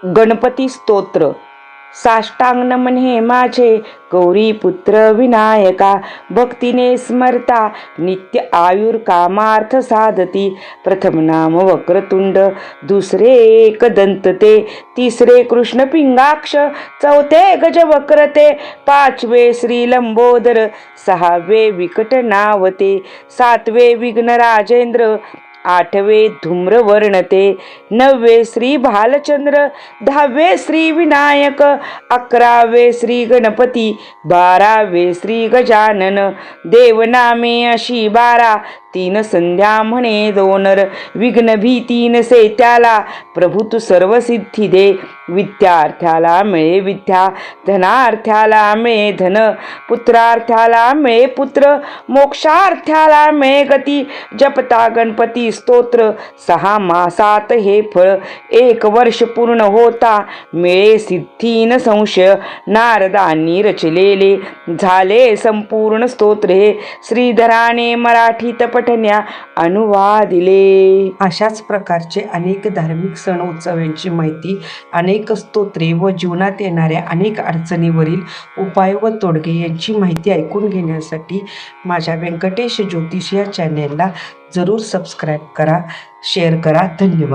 गणपती स्तोत्र. साष्टांग नमन हे माझे गौरी पुत्र विनायका भक्तीने स्मरता नित्य आयुर कामार्थ साधती प्रथम नाम वक्रतुंड दुसरे एकदंत ते तिसरे कृष्ण पिंगाक्ष चौथे गज वक्रते पाचवे श्री लंबोदर सहावे विकट नावते सातवे विघ्न राजेंद्र आठवे धूम्रवर्णते नववे श्री भालचंद्र दहावे श्री विनायक अकरावे श्री गणपती बारावे श्री गजानन. देवनामे अशी बारा तीन संध्या म्हणे दोनर विघ्न भीतीन से त्याला. प्रभू तू सर्व सिद्धी दे विद्यार्थ्याला मिळे विद्या धनार्थ्याला मिळे धन पुत्रार्थ्याला मिळे पुत्र मोक्षार्थ्याला मिळे गती. जपता गणपती स्तोत्र सहा मासात हे फळ एक वर्ष पूर्ण होता. मिळे सिद्धीन संशय नारदांनी रचलेले. झाले संपूर्ण स्तोत्र हे श्रीधराने मराठीत पठण्या अनुवादिले. अशाच प्रकारचे अनेक धार्मिक सण उत्सव यांची माहिती अनेक स्तोत्रे व जीवनात येणाऱ्या अनेक अडचणीवरील उपाय व तोडगे यांची माहिती ऐकून घेण्यासाठी माझ्या व्यंकटेश ज्योतिष या चॅनेलला जरूर सबस्क्राईब करा शेअर करा. धन्यवाद.